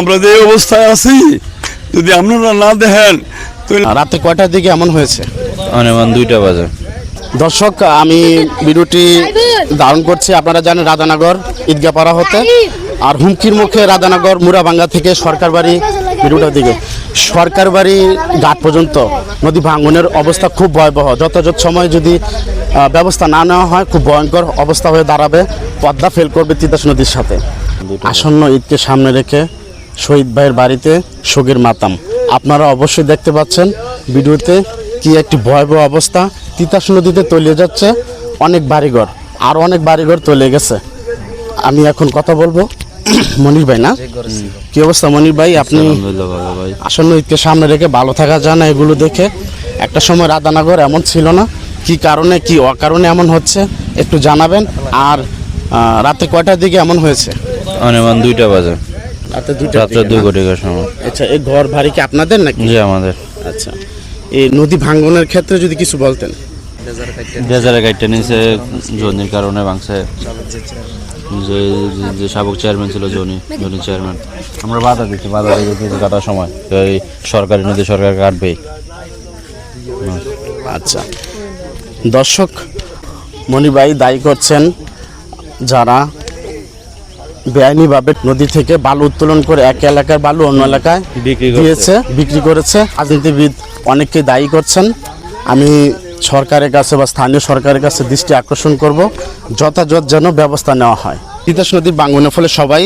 আমরা যে অবস্থায় আছি যদি আপনারা না দেখেন তাহলে রাতে কয়টার দিকে এমন হয়েছে? অনুমান দুইটা বাজে। দর্শক আমি ভিডিওটি ধারণ করছি আপনারা জানেন রাধানগর ঈদগাপাড়া হতে। আর হুমকির মুখে রাধানগর মুরাবাঙ্গা থেকে সরকার বাড়ি ভিডিওটার দিকে। সরকার বাড়ি ঘাট পর্যন্ত নদী ভাঙনের অবস্থা খুব ভয়াবহ। যথাযথ সময় যদি ব্যবস্থা না নেওয়া হয় খুব ভয়ঙ্কর অবস্থা হয়ে দাঁড়াবে। পদ্মা ফেল করবে তিতাস নদীর সাথে। আসন্ন ঈদকে সামনে রেখে শহীদ ভাইয়ের বাড়িতে শোকের মাতাম। আপনারা অবশ্যই দেখতে পাচ্ছেন ভিডিওতে কি একটি ভয়াবহ অবস্থা। তিতাস নদীতে তলিয়ে যাচ্ছে অনেক বাড়িঘর আর অনেক বাড়িঘর তলিয়ে গেছে। আমি এখন কথা বলব মনির ভাই না? কি অবস্থা মনির ভাই? আপনি আসন্ন ঈদকে সামনে রেখে ভালো থাকা যায় না এগুলো দেখে। একটা সময় রাধানগর এমন ছিল না কি কারণে কি অকারণে এমন হচ্ছে একটু জানাবেন। আর রাতে কয়টার দিকে এমন হয়েছে? দুইটা বাজে। রাতে দুইটা রাত্রে দুই কোটিকার সময়। আচ্ছা এই ঘর বাড়ি কি আপনাদের নাকি? জি আমাদের। আচ্ছা এই নদী ভাঙ্গনের ক্ষেত্রে যদি কিছু বলতেন। ডেজারে গাইডটা নিয়েছে জনির কারণে ভাঙছে। যে যে সাবেক চেয়ারম্যান ছিল জনি জনি চেয়ারম্যান। আমরা বাধা দিচ্ছি বাধা দিয়ে দিচ্ছি কাটার সময়। এই সরকারি নদী সরকার কাটবেই। আচ্ছা দর্শক মণিবাই দায়ী করছেন যারা বেআইনিভাবে নদী থেকে বালু উত্তোলন করে এক এলাকার বালু অন্য এলাকায় বিক্রি করছে। দিয়েছে বিক্রি করেছে। রাজনীতিবিদ অনেককে দায়ী করছেন। আমি সরকারের কাছে বা স্থানীয় সরকারের কাছে দৃষ্টি আকর্ষণ করব যথাযথ যেন ব্যবস্থা নেওয়া হয়। তিতাস নদীর বাঙ্গনের ফলে সবাই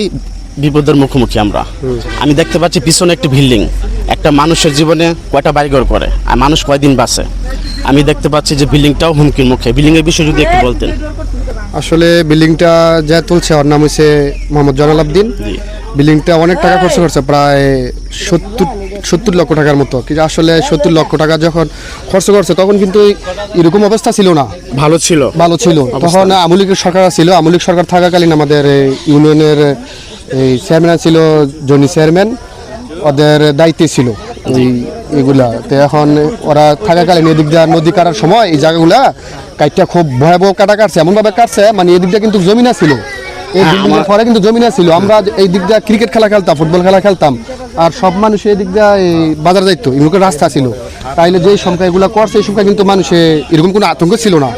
বিপদের মুখোমুখি আমরা। আমি দেখতে পাচ্ছি পিছনে একটি বিল্ডিং। একটা মানুষের জীবনে কয়টা বাড়িঘর করে আর মানুষ কয়দিন বাঁচে? আমি দেখতে পাচ্ছি যে বিল্ডিংটাও হুমকির মুখে। বিল্ডিংয়ের বিষয়ে যদি একটু বলতেন। আসলে বিল্ডিংটা যা তুলছে ওর নাম হয়েছে মোহাম্মদ জনাল আবদিন। বিল্ডিংটা অনেক টাকা খরচ করছে প্রায় সত্তর সত্তর লক্ষ টাকার মতো। কিন্তু আসলে সত্তর লক্ষ টাকা যখন খরচ করছে তখন কিন্তু এরকম অবস্থা ছিল না। ভালো ছিল। ভালো ছিল। তখন আমলিকের সরকার ছিল। আমলিক সরকার থাকাকালীন আমাদের ইউনিয়নের এই চেয়ারম্যান ছিল জনি চেয়ারম্যান। ওদের দায়িত্বে ছিল। এই এগুলা। তো এখন ওরা থাকাকালীন এদিক দিয়ে নদী কাটার সময় এই জায়গাগুলা কাইটটা খুব ভয়াবহ কাটা কাটছে। এমনভাবে কাটছে মানে এদিক দিয়ে কিন্তু জমি না ছিল। এই বিল্ডিংয়ের পরে কিন্তু জমি না ছিল। আমরা এই দিক দিয়ে ক্রিকেট খেলা খেলতাম ফুটবল খেলা খেলতাম। আর সব মানুষ এই দিক দিয়ে এই বাজার যাইতো এগুলো রাস্তা ছিল। তাইলে যেই সংখ্যা এগুলা করছে এই সংখ্যা কিন্তু মানুষে এরকম কোনো আতঙ্ক ছিল না।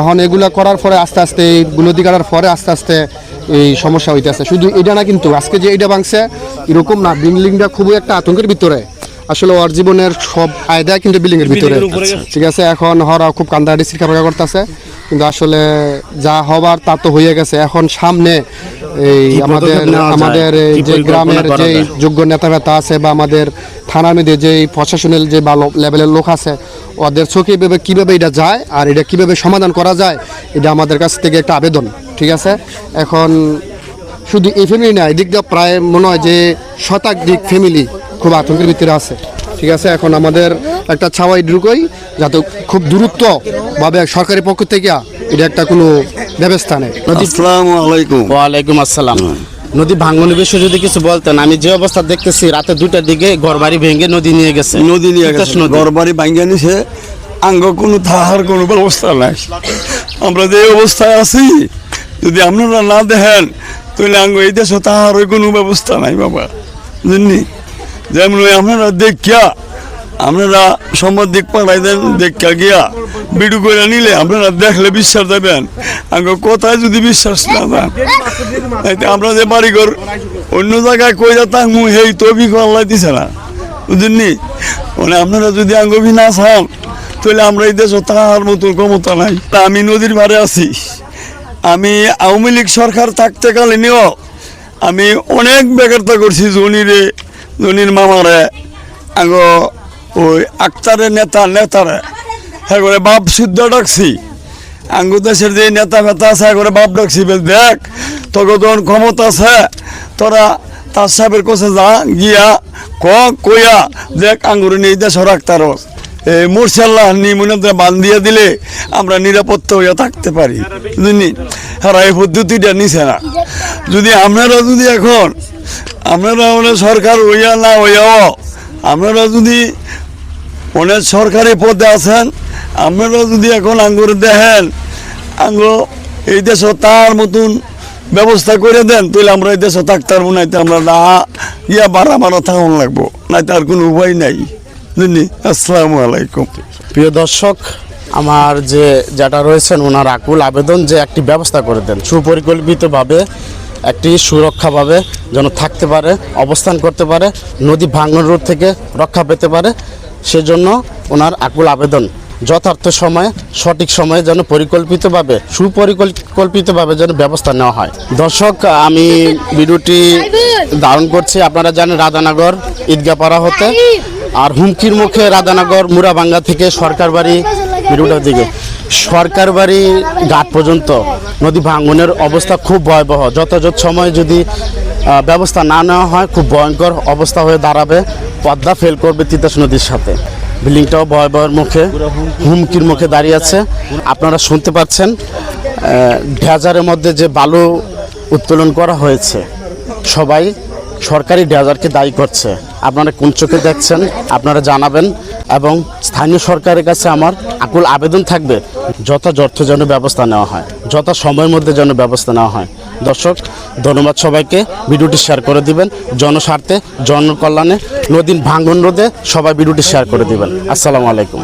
এখন এগুলা করার পরে আস্তে আস্তে এই নদী কাটার পরে আস্তে আস্তে এই সমস্যা হইতেছে। শুধু এটা না কিন্তু আজকে যে এটা ভাঙছে এরকম না বিল্ডিংটা খুবই একটা আতঙ্কের ভিতরে। আসলে ওর জীবনের সব আয়দা কিন্তু বিল্ডিং এর ভিতরে। ঠিক আছে এখন হরা খুব কান্দাহাটি শিক্ষা করতেছে। কিন্তু আসলে যা হবার তা তো হয়ে গেছে। এখন সামনে এই আমাদের? আমাদের এই যে গ্রামের যে যোগ্য নেতা নেতা আছে বা আমাদের থানার মধ্যে যে প্রশাসনের যে ভালো লেভেলের লোক আছে ওদের চোখে এভাবে কীভাবে এটা যায় আর এটা কীভাবে সমাধান করা যায় এটা আমাদের কাছ থেকে একটা আবেদন। ঠিক আছে? এখন শুধু এই ফ্যামিলি না এদিক দিয়ে প্রায় মনে হয় যে শতাধিক ফ্যামিলি খুব আতঙ্কের ভিতরে আছে। ঠিক আছে এখন আমাদের একটা ছাওয়াই ঢুকোই যাতে খুব দূরত্ব ভাবে সরকারি পক্ষ থেকে এটা একটা কোনো ব্যবস্থা নেই ওয়ালাইকুম আসসালাম। নদী ভাঙ্গনের বিষয়ে যদি কিছু বলতেন আমি যে অবস্থা দেখতেছি রাতে দুটার দিকে ঘর বাড়ি ভেঙে নদী নিয়ে গেছে। নদী নিয়ে গেছে। নদী। ঘর বাড়ি ভাঙ্গিয়া নিছে আঙ্গ কোনো থাহার কোনো ব্যবস্থা নাই। আমরা যে অবস্থায় আছি যদি আপনারা না দেখেন তাহলে আঙ্গ এই দেশে তাহার ওই কোনো ব্যবস্থা নাই বাবা। বুঝলি যেমন আপনারা দেখিয়া, আপনারা সম্বাদিক পাঠাই দেন দেখা গিয়া বিডু করে নিলে আপনারা দেখলে বিশ্বাস দেবেন। আঙ্গ কোথায় যদি বিশ্বাস না দেন আমরা যে বাড়িঘর অন্য জায়গায় কই যেতাম সেই তবি আল্লাহ দিছে না। বুঝলি মানে আপনারা যদি আঙ্গবি না চান, তাহলে আমরা এই দেশে তাহার মতো ক্ষমতা নাই। তা আমি নদীর ধারে আছি। আমি আওয়ামী লীগ সরকার থাকতে কালীনও আমি অনেক বেকারতা করছি জনিরে জনির মামারে, আঙ্গ ওই আক্তারের নেতা, নেতারে হ্যাঁ করে বাপ শুদ্ধ ডাকছি। আঙ্গু দেশের যে নেতা ফেতা আছে করে বাপ ডাকছি দেখ, তোকে তখন ক্ষমতা আছে, তোরা তার সাহেবের কাছে যা, গিয়া ক, কইয়া দেখ আঙ্গুরে নিয়ে দেশ রাখতারস এই মুরসাল্লাহ নিমুনাতে বান দিয়ে দিলে আমরা নিরাপত্তা হইয়া থাকতে পারি। বুঝলি হ্যাঁ এই পদ্ধতিটা নিছে না। যদি আপনারা যদি এখন আপনারা মানে সরকার হইয়া না হইয়াও আপনারা যদি অনেক সরকারি পদে আছেন আপনারা যদি এখন আঙ্গুর দেখেন আঙ্গুর এই দেশ তার মতন ব্যবস্থা করে দেন, তাহলে আমরা এই দেশে থাকতে পারব না আমরা না ইয়া বাড়া মারা থাকুন লাগবো না তার কোনো উপায় নাই। বুঝলি আসসালামু আলাইকুম। প্রিয় দর্শক, আমার যে যেটা রয়েছেন, ওনার আকুল আবেদন যে একটি ব্যবস্থা করে দেন, সুপরিকল্পিতভাবে একটি সুরক্ষাভাবে যেন থাকতে পারে, অবস্থান করতে পারে, নদী ভাঙন রোড থেকে রক্ষা পেতে পারে, সেজন্য ওনার আকুল আবেদন। যথার্থ সময়ে, সঠিক সময়ে যেন পরিকল্পিতভাবে, সুপরিকল্পিতভাবে যেন ব্যবস্থা নেওয়া হয়। দর্শক, আমি ভিডিওটি ধারণ করছি, আপনারা জানেন রাধানগর ঈদগাপাড়া হতে। আর হুমকির মুখে রাধানগর মুরাবাঙ্গা থেকে সরকার বাড়ি ভিডিওটার দিকে। সরকার বাড়ি ঘাট পর্যন্ত নদী ভাঙনের অবস্থা খুব ভয়াবহ। যথাযথ সময়ে যদি ব্যবস্থা না নেওয়া হয়, খুব ভয়ঙ্কর অবস্থা হয়ে দাঁড়াবে, পদ্মা ফেল করবে তিতাস নদীর সাথে। বিল্ডিংটাও ভয়াবহের মুখে, হুমকির মুখে দাঁড়িয়ে আছে। আপনারা শুনতে পাচ্ছেন ড্যাজারের মধ্যে যে বালু উত্তোলন করা হয়েছে, সবাই সরকারি ড্যাজারকে দায়ী করছে। আপনারা কোন চোখে দেখছেন, আপনারা জানাবেন, এবং স্থানীয় সরকারের কাছে আমার আকুল আবেদন থাকবে যথাযথ যেন ব্যবস্থা নেওয়া হয়, যথা সময়ের মধ্যে যেন ব্যবস্থা নেওয়া হয়। দর্শক, ধন্যবাদ সবাইকে। ভিডিওটি শেয়ার করে দিবেন। জনস্বার্থে, জনকল্যাণে নদীন ভাঙ্গন রোধে সবাই ভিডিওটি শেয়ার করে দিবেন। আসসালামু আলাইকুম।